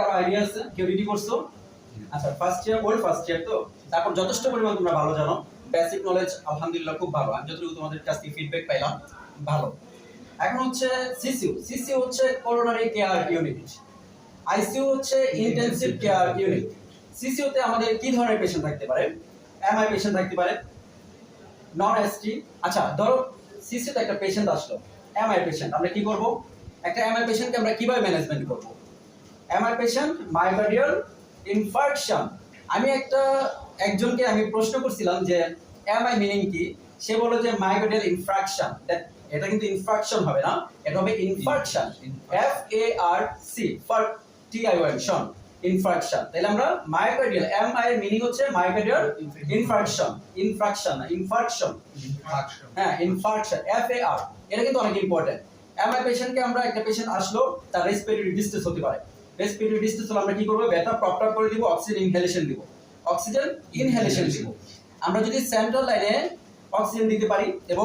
কারও আইডিয়া আছে? কেউ রেডি করছ? আচ্ছা first year old first year তো? তারপর যথেষ্ট পরিমাণ তোমরা ভালো জানো। বেসিক নলেজ আলহামদুলিল্লাহ, খুব ভালো। আমি যতটুকু তোমাদের কাছ থেকে ফিডব্যাক পাইলাম, ভালো। এখন হচ্ছে সিসিউ সিসিউ হচ্ছে করোনারি কেয়ার ইউনিট আইসিইউ হচ্ছে ইন্টেনসিভ কেয়ার ইউনিট সিসিউতে আমাদের কি ধরনের পেশেন্ট থাকতে পারে? এমআই পেশেন্ট থাকতে পারে। নন এসটি আচ্ছা ধরো সিসিতে একটা পেশেন্ট আসলো। এমআই পেশেন্ট আমরা কি করব? একটা এমআই পেশেন্টকে আমরা কীভাবে ম্যানেজমেন্ট করব? এমআই পেশেন্ট মাইকার্ডিয়াল ইনফার্কশন আমি একটা একজনকে আমি প্রশ্ন করছিলাম যে এমআই মিনিং কি? সে বলল যে মাইকার্ডিয়াল ইনফ্রাকশন এটা কিন্তু ইনফ্রাকশন হবে না এটা হবে infarction F A R C for T I one shun infraction তাহলে আমরা মায়োকার্ডিয়াল এম আই এর মিনিং হচ্ছে মায়োকার্ডিয়াল ইনফ্রাকশন ইনফ্রাকশন না ইনফার্কশন হ্যাঁ ইনফার্কশন এফ এ আর এটা কিন্তু অনেক ইম্পর্টেন্ট এমআই পেশেন্টকে আমরা একটা পেশেন্ট আসলো তার রেসপিরেটরি ডিস্ট্রেস হতে পারে। রেসপিরেটরি আমরা কি করব? ব্যথা প্রপার করে দিব অক্সিজেন ইনহেলেশন দিব। অক্সিজেন ইনহেলেশন দিব। আমরা যদি সেন্ট্রাল লাইনে অক্সিজেন দিতে পারি এবং